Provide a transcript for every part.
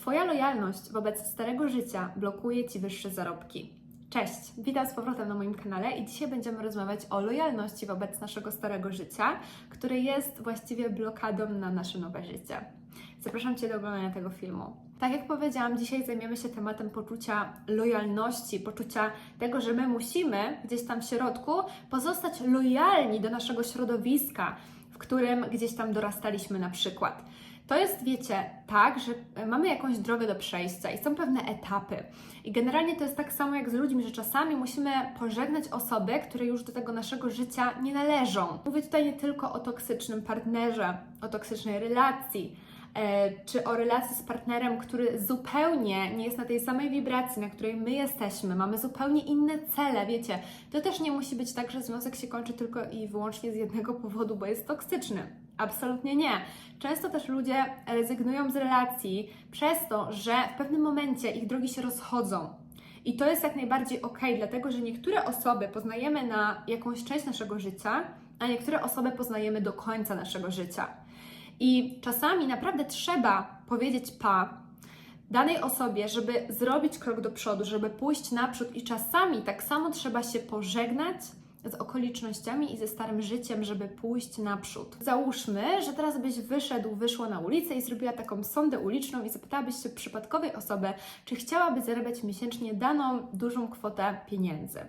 Twoja lojalność wobec starego życia blokuje Ci wyższe zarobki. Cześć, witam z powrotem na moim kanale i dzisiaj będziemy rozmawiać o lojalności wobec naszego starego życia, które jest właściwie blokadą na nasze nowe życie. Zapraszam Cię do oglądania tego filmu. Tak jak powiedziałam, dzisiaj zajmiemy się tematem poczucia lojalności, poczucia tego, że my musimy gdzieś tam w środku pozostać lojalni do naszego środowiska, w którym gdzieś tam dorastaliśmy na przykład. To jest, wiecie, tak, że mamy jakąś drogę do przejścia i są pewne etapy. I generalnie to jest tak samo jak z ludźmi, że czasami musimy pożegnać osoby, które już do tego naszego życia nie należą. Mówię tutaj nie tylko o toksycznym partnerze, o toksycznej relacji, e, czy o relacji z partnerem, który zupełnie nie jest na tej samej wibracji, na której my jesteśmy, mamy zupełnie inne cele, wiecie. To też nie musi być tak, że związek się kończy tylko i wyłącznie z jednego powodu, bo jest toksyczny. Absolutnie nie. Często też ludzie rezygnują z relacji przez to, że w pewnym momencie ich drogi się rozchodzą. I to jest jak najbardziej ok, dlatego że niektóre osoby poznajemy na jakąś część naszego życia, a niektóre osoby poznajemy do końca naszego życia. I czasami naprawdę trzeba powiedzieć pa danej osobie, żeby zrobić krok do przodu, żeby pójść naprzód, i czasami tak samo trzeba się pożegnać z okolicznościami i ze starym życiem, żeby pójść naprzód. Załóżmy, że teraz byś wyszedł, wyszła na ulicę i zrobiła taką sondę uliczną i zapytałabyś się przypadkowej osoby, czy chciałaby zarabiać miesięcznie daną dużą kwotę pieniędzy.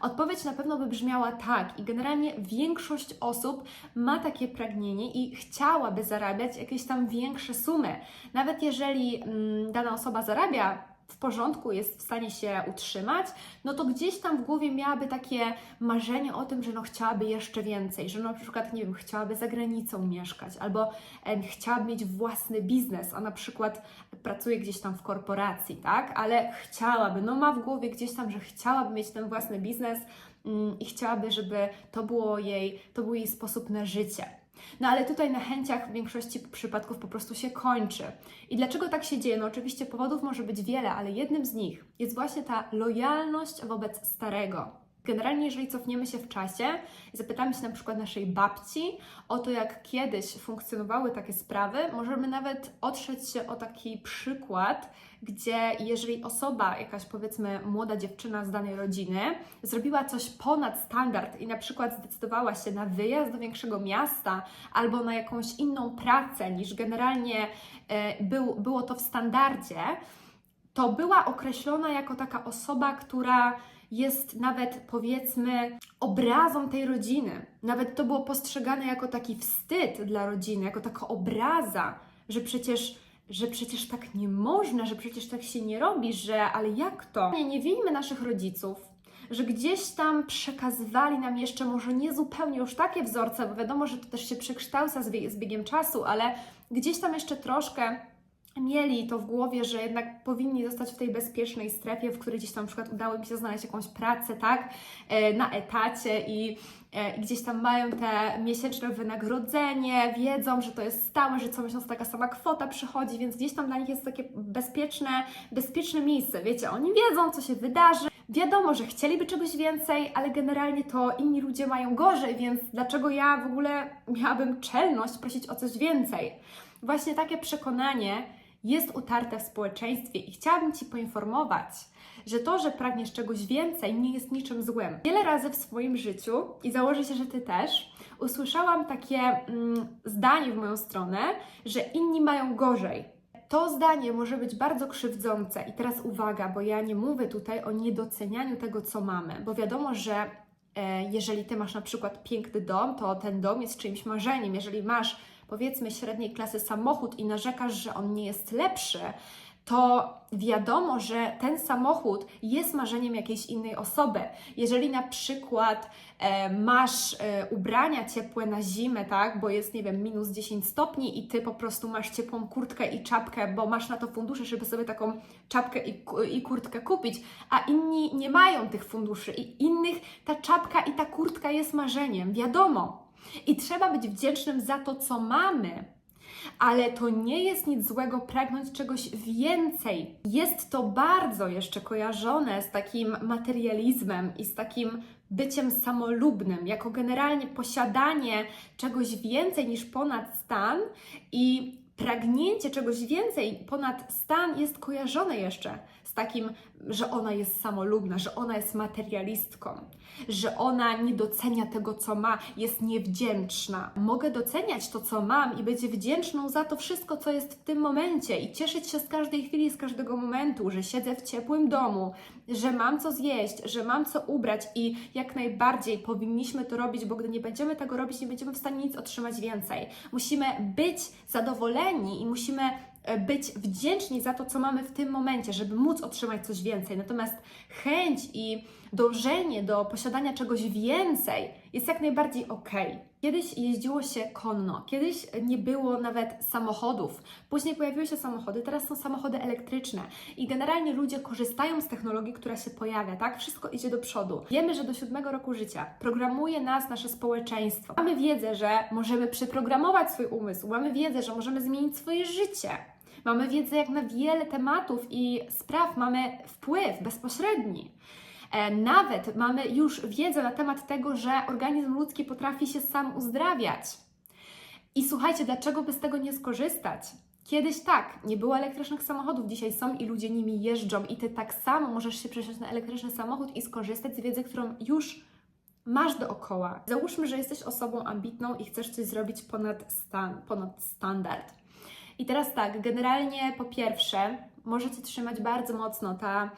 Odpowiedź na pewno by brzmiała tak, i generalnie większość osób ma takie pragnienie i chciałaby zarabiać jakieś tam większe sumy. Nawet jeżeli mm, dana osoba zarabia w porządku, jest w stanie się utrzymać, no to gdzieś tam w głowie miałaby takie marzenie o tym, że no chciałaby jeszcze więcej, że no na przykład, nie wiem, chciałaby za granicą mieszkać, albo chciałaby mieć własny biznes, a na przykład pracuje gdzieś tam w korporacji, tak? Ale chciałaby, no ma w głowie gdzieś tam, że chciałaby mieć ten własny biznes mm, i chciałaby, żeby to było jej, to był jej sposób na życie. No ale tutaj na chęciach w większości przypadków po prostu się kończy. I dlaczego tak się dzieje? No oczywiście powodów może być wiele, ale jednym z nich jest właśnie ta lojalność wobec starego. Generalnie, jeżeli cofniemy się w czasie i zapytamy się na przykład naszej babci o to, jak kiedyś funkcjonowały takie sprawy, możemy nawet otrzeć się o taki przykład, gdzie jeżeli osoba, jakaś powiedzmy młoda dziewczyna z danej rodziny, zrobiła coś ponad standard i na przykład zdecydowała się na wyjazd do większego miasta albo na jakąś inną pracę niż generalnie e, był, było to w standardzie, to była określona jako taka osoba, która jest nawet powiedzmy obrazą tej rodziny. Nawet to było postrzegane jako taki wstyd dla rodziny, jako taka obraza, że przecież że przecież tak nie można, że przecież tak się nie robi, że ale jak to? Nie, nie naszych rodziców, że gdzieś tam przekazywali nam jeszcze może nie zupełnie już takie wzorce, bo wiadomo, że to też się przekształca z biegiem czasu, ale gdzieś tam jeszcze troszkę mieli to w głowie, że jednak powinni zostać w tej bezpiecznej strefie, w której gdzieś tam na przykład udało mi się znaleźć jakąś pracę, tak, e, na etacie i e, i gdzieś tam mają te miesięczne wynagrodzenie, wiedzą, że to jest stałe, że co miesiąc taka sama kwota przychodzi, więc gdzieś tam dla nich jest takie bezpieczne, bezpieczne miejsce, wiecie, oni wiedzą, co się wydarzy, wiadomo, że chcieliby czegoś więcej, ale generalnie to inni ludzie mają gorzej, więc dlaczego ja w ogóle miałabym czelność prosić o coś więcej? Właśnie takie przekonanie jest utarte w społeczeństwie i chciałabym Ci poinformować, że to, że pragniesz czegoś więcej, nie jest niczym złym. Wiele razy w swoim życiu, i założę się, że Ty też, usłyszałam takie mm, zdanie w moją stronę, że inni mają gorzej. To zdanie może być bardzo krzywdzące. I teraz uwaga, bo ja nie mówię tutaj o niedocenianiu tego, co mamy, bo wiadomo, że e, jeżeli Ty masz na przykład piękny dom, to ten dom jest czyimś marzeniem. Jeżeli masz powiedzmy średniej klasy samochód i narzekasz, że on nie jest lepszy, to wiadomo, że ten samochód jest marzeniem jakiejś innej osoby. Jeżeli na przykład e, masz e, ubrania ciepłe na zimę, tak, bo jest, nie wiem, minus 10 stopni i ty po prostu masz ciepłą kurtkę i czapkę, bo masz na to fundusze, żeby sobie taką czapkę i, i kurtkę kupić, a inni nie mają tych funduszy i innych ta czapka i ta kurtka jest marzeniem, wiadomo. I trzeba być wdzięcznym za to, co mamy. Ale to nie jest nic złego pragnąć czegoś więcej. Jest to bardzo jeszcze kojarzone z takim materializmem i z takim byciem samolubnym, jako generalnie posiadanie czegoś więcej niż ponad stan i pragnięcie czegoś więcej ponad stan jest kojarzone jeszcze z takim, że ona jest samolubna, że ona jest materialistką, że ona nie docenia tego, co ma, jest niewdzięczna. Mogę doceniać to, co mam i być wdzięczną za to wszystko, co jest w tym momencie i cieszyć się z każdej chwili, z każdego momentu, że siedzę w ciepłym domu, że mam co zjeść, że mam co ubrać i jak najbardziej powinniśmy to robić, bo gdy nie będziemy tego robić, nie będziemy w stanie nic otrzymać więcej. Musimy być zadowoleni i musimy być wdzięczni za to, co mamy w tym momencie, żeby móc otrzymać coś więcej. Natomiast chęć i dążenie do posiadania czegoś więcej jest jak najbardziej ok. Kiedyś jeździło się konno, kiedyś nie było nawet samochodów, później pojawiły się samochody, teraz są samochody elektryczne i generalnie ludzie korzystają z technologii, która się pojawia, tak? Wszystko idzie do przodu. Wiemy, że do siódmego roku życia programuje nas nasze społeczeństwo. Mamy wiedzę, że możemy przeprogramować swój umysł, mamy wiedzę, że możemy zmienić swoje życie. Mamy wiedzę jak na wiele tematów i spraw, mamy wpływ bezpośredni. E, Nawet mamy już wiedzę na temat tego, że organizm ludzki potrafi się sam uzdrawiać. I słuchajcie, dlaczego by z tego nie skorzystać? Kiedyś tak, nie było elektrycznych samochodów, dzisiaj są i ludzie nimi jeżdżą, i ty tak samo możesz się przesiąść na elektryczny samochód i skorzystać z wiedzy, którą już masz dookoła. Załóżmy, że jesteś osobą ambitną i chcesz coś zrobić ponad stan, ponad standard. I teraz tak, generalnie po pierwsze, może Cię trzymać bardzo mocno ta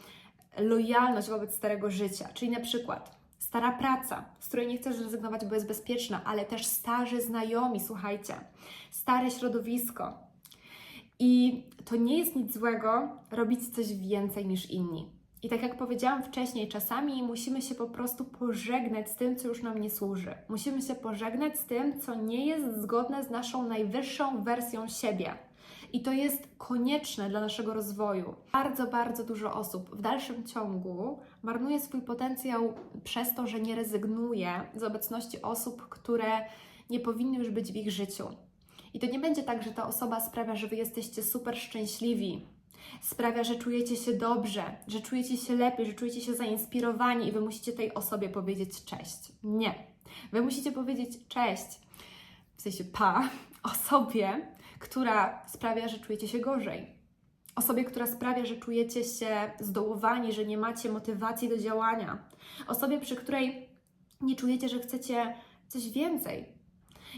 lojalność wobec starego życia, czyli na przykład stara praca, z której nie chcesz zrezygnować, bo jest bezpieczna, ale też starzy znajomi, słuchajcie, stare środowisko. I to nie jest nic złego robić coś więcej niż inni. I tak jak powiedziałam wcześniej, czasami musimy się po prostu pożegnać z tym, co już nam nie służy. Musimy się pożegnać z tym, co nie jest zgodne z naszą najwyższą wersją siebie. I to jest konieczne dla naszego rozwoju. Bardzo, bardzo dużo osób w dalszym ciągu marnuje swój potencjał przez to, że nie rezygnuje z obecności osób, które nie powinny już być w ich życiu. I to nie będzie tak, że ta osoba sprawia, że wy jesteście super szczęśliwi, sprawia, że czujecie się dobrze, że czujecie się lepiej, że czujecie się zainspirowani i wy musicie tej osobie powiedzieć cześć. Nie. Wy musicie powiedzieć cześć, w sensie pa, osobie, która sprawia, że czujecie się gorzej. Osobie, która sprawia, że czujecie się zdołowani, że nie macie motywacji do działania. Osobie, przy której nie czujecie, że chcecie coś więcej.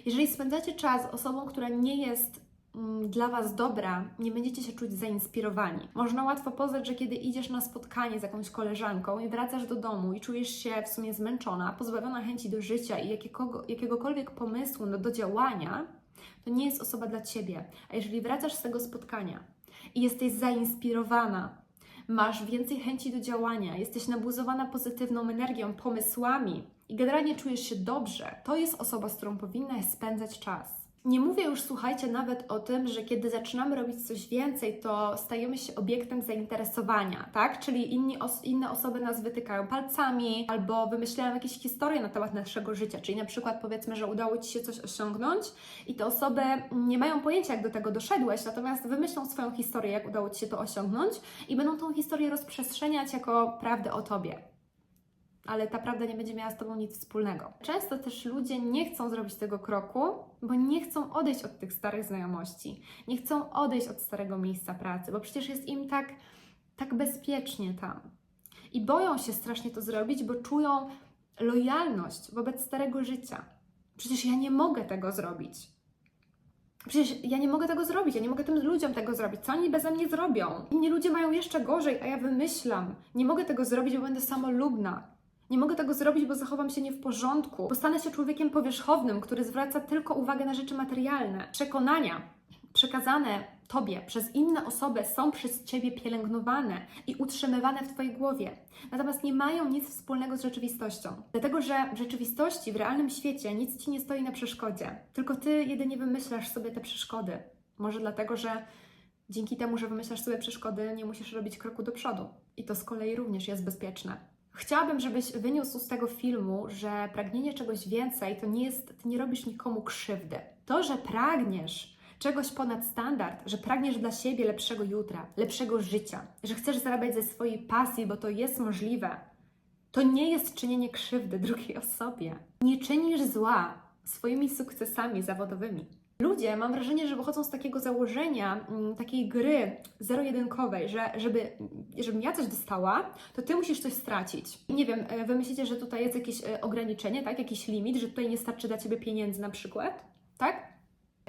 Jeżeli spędzacie czas z osobą, która nie jest dla Was dobra, nie będziecie się czuć zainspirowani. Można łatwo poznać, że kiedy idziesz na spotkanie z jakąś koleżanką i wracasz do domu i czujesz się w sumie zmęczona, pozbawiona chęci do życia i jakiego, jakiegokolwiek pomysłu do działania, to nie jest osoba dla Ciebie. A jeżeli wracasz z tego spotkania i jesteś zainspirowana, masz więcej chęci do działania, jesteś nabuzowana pozytywną energią, pomysłami i generalnie czujesz się dobrze, to jest osoba, z którą powinnaś spędzać czas. Nie mówię już, słuchajcie, nawet o tym, że kiedy zaczynamy robić coś więcej, to stajemy się obiektem zainteresowania, tak? Czyli inni os inne osoby nas wytykają palcami albo wymyślają jakieś historie na temat naszego życia. Czyli na przykład powiedzmy, że udało Ci się coś osiągnąć i te osoby nie mają pojęcia, jak do tego doszedłeś, natomiast wymyślą swoją historię, jak udało Ci się to osiągnąć i będą tą historię rozprzestrzeniać jako prawdę o Tobie ale ta prawda nie będzie miała z Tobą nic wspólnego. Często też ludzie nie chcą zrobić tego kroku, bo nie chcą odejść od tych starych znajomości, nie chcą odejść od starego miejsca pracy, bo przecież jest im tak, tak bezpiecznie tam. I boją się strasznie to zrobić, bo czują lojalność wobec starego życia. Przecież ja nie mogę tego zrobić. Przecież ja nie mogę tego zrobić, ja nie mogę tym ludziom tego zrobić. Co oni beze mnie zrobią? Inni ludzie mają jeszcze gorzej, a ja wymyślam. Nie mogę tego zrobić, bo będę samolubna. Nie mogę tego zrobić, bo zachowam się nie w porządku, bo stanę się człowiekiem powierzchownym, który zwraca tylko uwagę na rzeczy materialne. Przekonania przekazane Tobie przez inne osoby są przez Ciebie pielęgnowane i utrzymywane w Twojej głowie, natomiast nie mają nic wspólnego z rzeczywistością. Dlatego, że w rzeczywistości, w realnym świecie nic Ci nie stoi na przeszkodzie, tylko Ty jedynie wymyślasz sobie te przeszkody. Może dlatego, że dzięki temu, że wymyślasz sobie przeszkody, nie musisz robić kroku do przodu. I to z kolei również jest bezpieczne. Chciałabym, żebyś wyniósł z tego filmu, że pragnienie czegoś więcej to nie jest, ty nie robisz nikomu krzywdy. To, że pragniesz czegoś ponad standard, że pragniesz dla siebie lepszego jutra, lepszego życia, że chcesz zarabiać ze swojej pasji, bo to jest możliwe, to nie jest czynienie krzywdy drugiej osobie. Nie czynisz zła swoimi sukcesami zawodowymi. Ludzie, mam wrażenie, że wychodzą z takiego założenia, mm, takiej gry zero-jedynkowej, że żeby, żebym ja coś dostała, to ty musisz coś stracić. Nie wiem, e, wy myślicie, że tutaj jest jakieś e, ograniczenie, tak? Jakiś limit, że tutaj nie starczy dla ciebie pieniędzy na przykład, tak?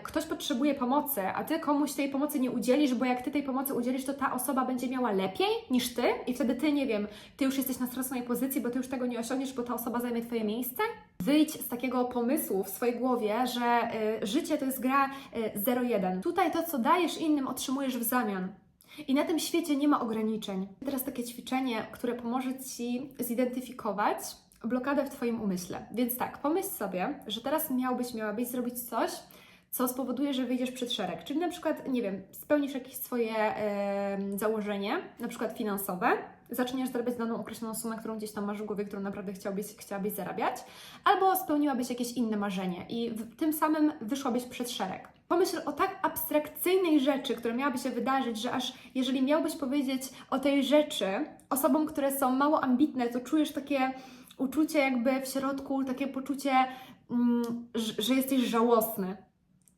Ktoś potrzebuje pomocy, a ty komuś tej pomocy nie udzielisz, bo jak ty tej pomocy udzielisz, to ta osoba będzie miała lepiej niż ty i wtedy ty, nie wiem, ty już jesteś na straconej pozycji, bo ty już tego nie osiągniesz, bo ta osoba zajmie twoje miejsce. Wyjdź z takiego pomysłu w swojej głowie, że y, życie to jest gra y, 0-1. Tutaj to, co dajesz innym, otrzymujesz w zamian. I na tym świecie nie ma ograniczeń. Teraz takie ćwiczenie, które pomoże Ci zidentyfikować blokadę w Twoim umyśle. Więc tak, pomyśl sobie, że teraz miałbyś, miałabyś zrobić coś, co spowoduje, że wyjdziesz przed szereg. Czyli na przykład, nie wiem, spełnisz jakieś swoje założenie, na przykład finansowe, zaczniesz zarabiać daną określoną sumę, którą gdzieś tam masz w głowie, którą naprawdę chciałbyś, chciałabyś zarabiać, albo spełniłabyś jakieś inne marzenie i w, tym samym wyszłabyś przed szereg. Pomyśl o tak abstrakcyjnej rzeczy, która miałaby się wydarzyć, że aż jeżeli miałbyś powiedzieć o tej rzeczy osobom, które są mało ambitne, to czujesz takie uczucie jakby w środku, takie poczucie, mm, że jesteś żałosny.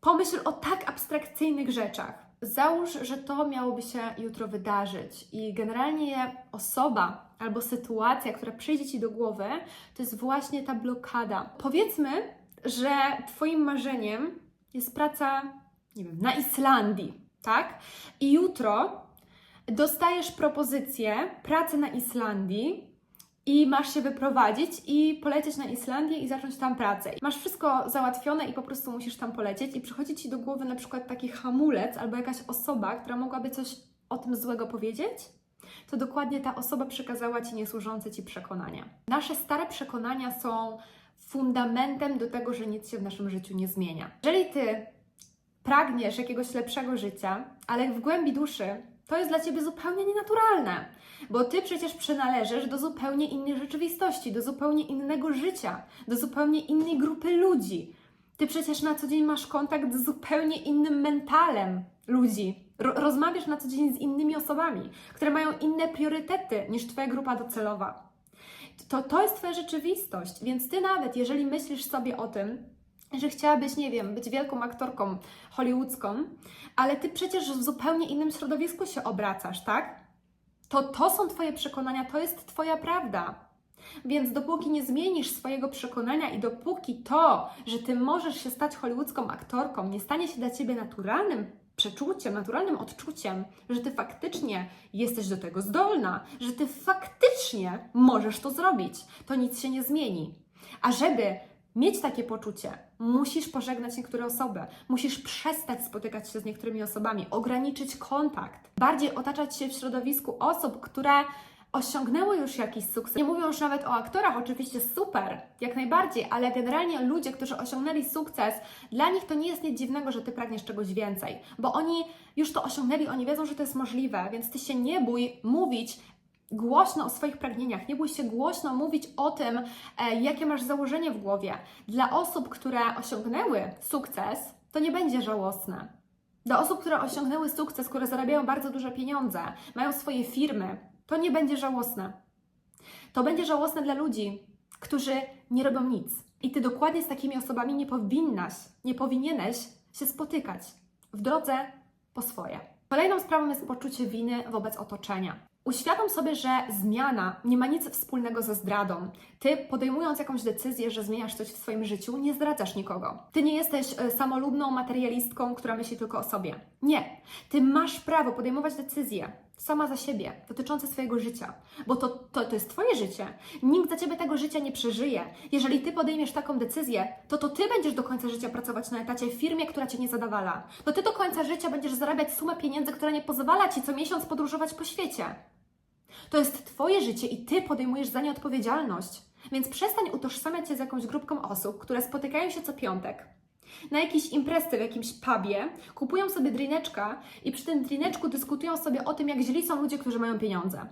Pomyśl o tak abstrakcyjnych rzeczach. Załóż, że to miałoby się jutro wydarzyć i generalnie osoba albo sytuacja, która przyjdzie Ci do głowy, to jest właśnie ta blokada. Powiedzmy, że Twoim marzeniem jest praca, nie wiem, na Islandii, tak? I jutro dostajesz propozycję pracy na Islandii i masz się wyprowadzić i polecieć na Islandię i zacząć tam pracę. Masz wszystko załatwione i po prostu musisz tam polecieć i przychodzi Ci do głowy na przykład taki hamulec albo jakaś osoba, która mogłaby coś o tym złego powiedzieć, to dokładnie ta osoba przekazała Ci niesłużące Ci przekonania. Nasze stare przekonania są fundamentem do tego, że nic się w naszym życiu nie zmienia. Jeżeli Ty pragniesz jakiegoś lepszego życia, ale w głębi duszy to jest dla Ciebie zupełnie nienaturalne, bo Ty przecież przynależysz do zupełnie innej rzeczywistości, do zupełnie innego życia, do zupełnie innej grupy ludzi. Ty przecież na co dzień masz kontakt z zupełnie innym mentalem ludzi. Ro rozmawiasz na co dzień z innymi osobami, które mają inne priorytety niż Twoja grupa docelowa. To, to jest Twoja rzeczywistość, więc Ty nawet, jeżeli myślisz sobie o tym, że chciałabyś, nie wiem, być wielką aktorką hollywoodzką, ale ty przecież w zupełnie innym środowisku się obracasz, tak? To to są twoje przekonania, to jest twoja prawda. Więc dopóki nie zmienisz swojego przekonania i dopóki to, że ty możesz się stać hollywoodzką aktorką, nie stanie się dla ciebie naturalnym przeczuciem, naturalnym odczuciem, że ty faktycznie jesteś do tego zdolna, że ty faktycznie możesz to zrobić, to nic się nie zmieni. A żeby mieć takie poczucie, musisz pożegnać niektóre osoby, musisz przestać spotykać się z niektórymi osobami, ograniczyć kontakt, bardziej otaczać się w środowisku osób, które osiągnęły już jakiś sukces. Nie mówię już nawet o aktorach, oczywiście super, jak najbardziej, ale generalnie ludzie, którzy osiągnęli sukces, dla nich to nie jest nic dziwnego, że ty pragniesz czegoś więcej, bo oni już to osiągnęli, oni wiedzą, że to jest możliwe, więc ty się nie bój mówić głośno o swoich pragnieniach, nie bój się głośno mówić o tym, e, jakie masz założenie w głowie. Dla osób, które osiągnęły sukces, to nie będzie żałosne. Dla osób, które osiągnęły sukces, które zarabiają bardzo duże pieniądze, mają swoje firmy, to nie będzie żałosne. To będzie żałosne dla ludzi, którzy nie robią nic. I ty dokładnie z takimi osobami nie powinnaś, nie powinieneś się spotykać w drodze po swoje. Kolejną sprawą jest poczucie winy wobec otoczenia. Uświadom sobie, że zmiana nie ma nic wspólnego ze zdradą. Ty, podejmując jakąś decyzję, że zmieniasz coś w swoim życiu, nie zdradzasz nikogo. Ty nie jesteś e, samolubną materialistką, która myśli tylko o sobie. Nie. Ty masz prawo podejmować decyzje sama za siebie, dotyczące swojego życia, bo to, to, to jest Twoje życie. Nikt za Ciebie tego życia nie przeżyje. Jeżeli Ty podejmiesz taką decyzję, to to Ty będziesz do końca życia pracować na etacie w firmie, która Cię nie zadawala. To Ty do końca życia będziesz zarabiać sumę pieniędzy, która nie pozwala Ci co miesiąc podróżować po świecie. To jest Twoje życie i Ty podejmujesz za nie odpowiedzialność. Więc przestań utożsamiać się z jakąś grupką osób, które spotykają się co piątek na jakiejś imprezie w jakimś pubie, kupują sobie drineczka i przy tym drineczku dyskutują sobie o tym, jak źli są ludzie, którzy mają pieniądze.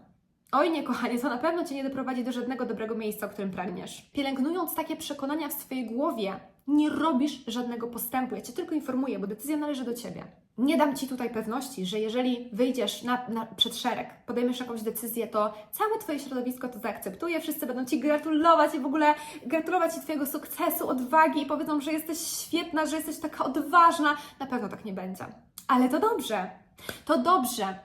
Oj nie, kochanie, to na pewno Cię nie doprowadzi do żadnego dobrego miejsca, o którym pragniesz. Pielęgnując takie przekonania w swojej głowie, nie robisz żadnego postępu. Ja Cię tylko informuję, bo decyzja należy do Ciebie. Nie dam Ci tutaj pewności, że jeżeli wyjdziesz na, na, przed szereg, podejmiesz jakąś decyzję, to całe Twoje środowisko to zaakceptuje, wszyscy będą Ci gratulować i w ogóle gratulować Ci Twojego sukcesu, odwagi i powiedzą, że jesteś świetna, że jesteś taka odważna. Na pewno tak nie będzie. Ale to dobrze. To dobrze,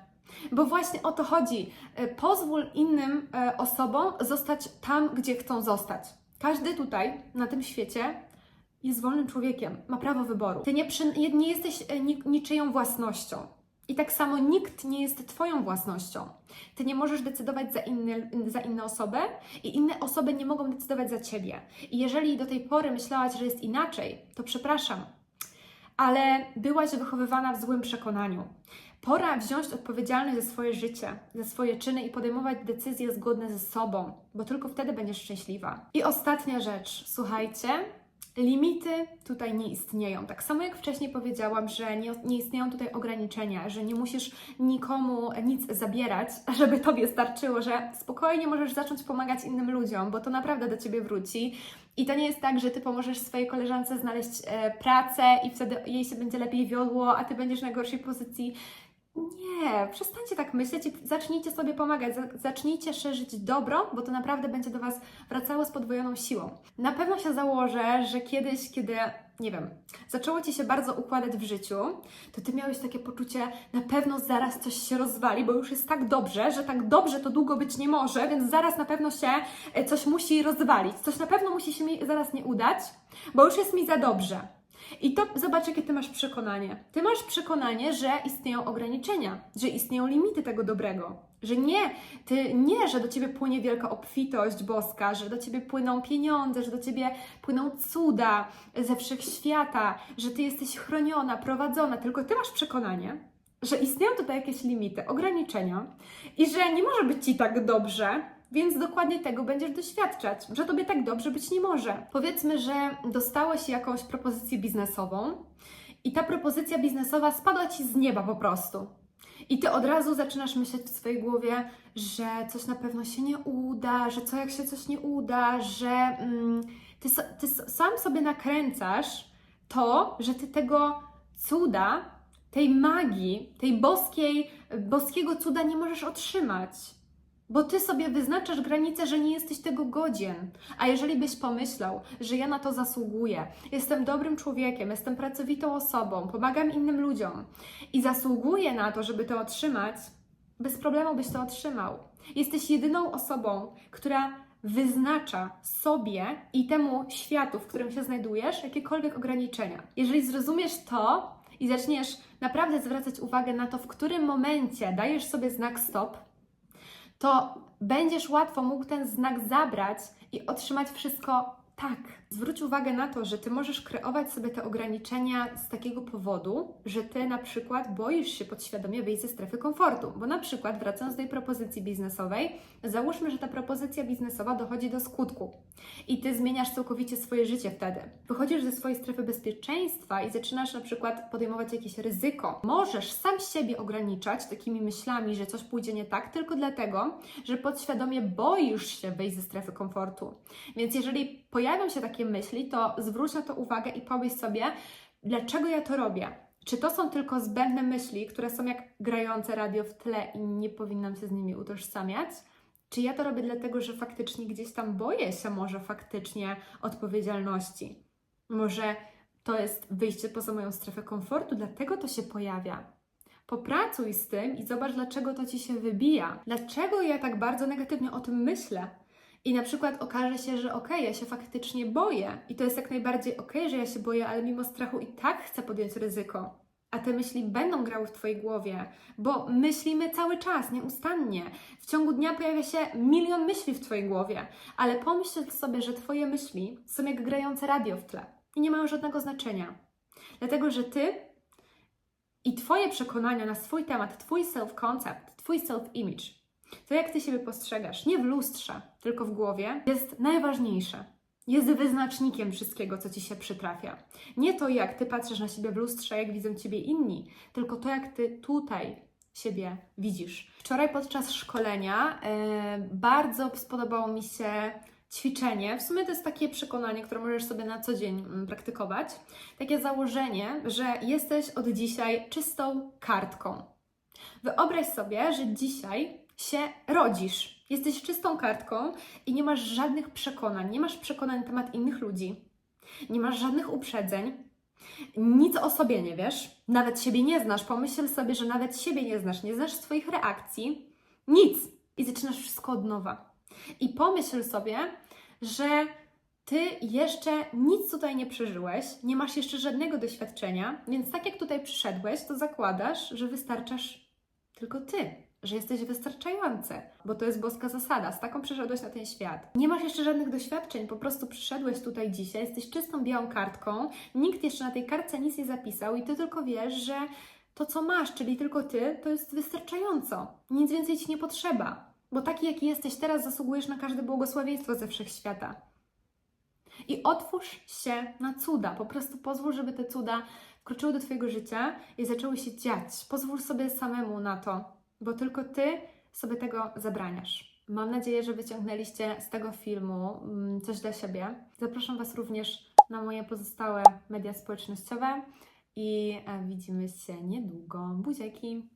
bo właśnie o to chodzi. E, Pozwól innym e, osobom zostać tam, gdzie chcą zostać. Każdy tutaj, na tym świecie, jest wolnym człowiekiem, ma prawo wyboru. Ty nie, przy, nie jesteś e, ni, niczyją własnością. I tak samo nikt nie jest Twoją własnością. Ty nie możesz decydować za, za inne osoby i inne osoby nie mogą decydować za Ciebie. I jeżeli do tej pory myślałaś, że jest inaczej, to przepraszam, ale byłaś wychowywana w złym przekonaniu. Pora wziąć odpowiedzialność za swoje życie, za swoje czyny i podejmować decyzje zgodne ze sobą, bo tylko wtedy będziesz szczęśliwa. I ostatnia rzecz, słuchajcie. Limity tutaj nie istnieją. Tak samo jak wcześniej powiedziałam, że nie, nie istnieją tutaj ograniczenia, że nie musisz nikomu nic zabierać, żeby tobie starczyło, że spokojnie możesz zacząć pomagać innym ludziom, bo to naprawdę do ciebie wróci. I to nie jest tak, że ty pomożesz swojej koleżance znaleźć e, pracę i wtedy jej się będzie lepiej wiodło, a ty będziesz na gorszej pozycji. Nie, przestańcie tak myśleć i zacznijcie sobie pomagać, za- zacznijcie szerzyć dobro, bo to naprawdę będzie do Was wracało z podwojoną siłą. Na pewno się założę, że kiedyś, kiedy, nie wiem, zaczęło Ci się bardzo układać w życiu, to Ty miałeś takie poczucie, na pewno zaraz coś się rozwali, bo już jest tak dobrze, że tak dobrze to długo być nie może, więc zaraz na pewno się e, coś musi rozwalić, coś na pewno musi się mi zaraz nie udać, bo już jest mi za dobrze. I to zobacz, jakie ty masz przekonanie. Ty masz przekonanie, że istnieją ograniczenia, że istnieją limity tego dobrego. Że nie, ty nie, że do ciebie płynie wielka obfitość boska, że do ciebie płyną pieniądze, że do ciebie płyną cuda ze wszechświata, że ty jesteś chroniona, prowadzona, tylko ty masz przekonanie, że istnieją tutaj jakieś limity, ograniczenia i że nie może być ci tak dobrze, więc dokładnie tego będziesz doświadczać, że tobie tak dobrze być nie może. Powiedzmy, że dostałeś jakąś propozycję biznesową i ta propozycja biznesowa spadła ci z nieba po prostu. I ty od razu zaczynasz myśleć w swojej głowie, że coś na pewno się nie uda, że co jak się coś nie uda, że mm, ty, ty sam sobie nakręcasz to, że ty tego cuda, tej magii, tej boskiej, boskiego cuda nie możesz otrzymać. Bo ty sobie wyznaczasz granicę, że nie jesteś tego godzien. A jeżeli byś pomyślał, że ja na to zasługuję, jestem dobrym człowiekiem, jestem pracowitą osobą, pomagam innym ludziom i zasługuję na to, żeby to otrzymać, bez problemu byś to otrzymał. Jesteś jedyną osobą, która wyznacza sobie i temu światu, w którym się znajdujesz, jakiekolwiek ograniczenia. Jeżeli zrozumiesz to i zaczniesz naprawdę zwracać uwagę na to, w którym momencie dajesz sobie znak stop, to będziesz łatwo mógł ten znak zabrać i otrzymać wszystko tak. Zwróć uwagę na to, że ty możesz kreować sobie te ograniczenia z takiego powodu, że ty na przykład boisz się podświadomie wyjść ze strefy komfortu. Bo na przykład, wracając do tej propozycji biznesowej, załóżmy, że ta propozycja biznesowa dochodzi do skutku i ty zmieniasz całkowicie swoje życie wtedy. Wychodzisz ze swojej strefy bezpieczeństwa i zaczynasz na przykład podejmować jakieś ryzyko. Możesz sam siebie ograniczać takimi myślami, że coś pójdzie nie tak, tylko dlatego, że podświadomie boisz się wyjść ze strefy komfortu. Więc jeżeli pojawią się takie myśli, to zwróć na to uwagę i pomyśl sobie, dlaczego ja to robię. Czy to są tylko zbędne myśli, które są jak grające radio w tle i nie powinnam się z nimi utożsamiać? Czy ja to robię dlatego, że faktycznie gdzieś tam boję się może faktycznie odpowiedzialności? Może to jest wyjście poza moją strefę komfortu, dlatego to się pojawia. Popracuj z tym i zobacz, dlaczego to ci się wybija. Dlaczego ja tak bardzo negatywnie o tym myślę? I na przykład okaże się, że okej, ja się faktycznie boję. I to jest jak najbardziej okej, że ja się boję, ale mimo strachu i tak chcę podjąć ryzyko. A te myśli będą grały w Twojej głowie, bo myślimy cały czas, nieustannie. W ciągu dnia pojawia się milion myśli w Twojej głowie, ale pomyśl sobie, że Twoje myśli są jak grające radio w tle i nie mają żadnego znaczenia. Dlatego, że Ty i Twoje przekonania na swój temat, Twój self-concept, Twój self-image, to jak Ty siebie postrzegasz, nie w lustrze, tylko w głowie, jest najważniejsze. Jest wyznacznikiem wszystkiego, co Ci się przytrafia. Nie to, jak Ty patrzysz na siebie w lustrze, jak widzą Ciebie inni, tylko to, jak Ty tutaj siebie widzisz. Wczoraj podczas szkolenia e, bardzo spodobało mi się ćwiczenie. W sumie to jest takie przekonanie, które możesz sobie na co dzień mm, praktykować. Takie założenie, że jesteś od dzisiaj czystą kartką. Wyobraź sobie, że dzisiaj się rodzisz. Jesteś czystą kartką i nie masz żadnych przekonań. Nie masz przekonań na temat innych ludzi. Nie masz żadnych uprzedzeń. Nic o sobie nie wiesz. Nawet siebie nie znasz. Pomyśl sobie, że nawet siebie nie znasz. Nie znasz swoich reakcji. Nic. I zaczynasz wszystko od nowa. I pomyśl sobie, że ty jeszcze nic tutaj nie przeżyłeś, nie masz jeszcze żadnego doświadczenia, więc tak jak tutaj przyszedłeś, to zakładasz, że wystarczasz tylko ty, że jesteś wystarczający, bo to jest boska zasada, z taką przyszedłeś na ten świat. Nie masz jeszcze żadnych doświadczeń, po prostu przyszedłeś tutaj dzisiaj, jesteś czystą białą kartką, nikt jeszcze na tej kartce nic nie zapisał i ty tylko wiesz, że to co masz, czyli tylko ty, to jest wystarczająco. Nic więcej ci nie potrzeba, bo taki jaki jesteś teraz zasługujesz na każde błogosławieństwo ze wszechświata. I otwórz się na cuda. Po prostu pozwól, żeby te cuda wkroczyły do Twojego życia i zaczęły się dziać. Pozwól sobie samemu na to, bo tylko Ty sobie tego zabraniasz. Mam nadzieję, że wyciągnęliście z tego filmu mm, coś dla siebie. Zapraszam Was również na moje pozostałe media społecznościowe i e, widzimy się niedługo. Buziaki!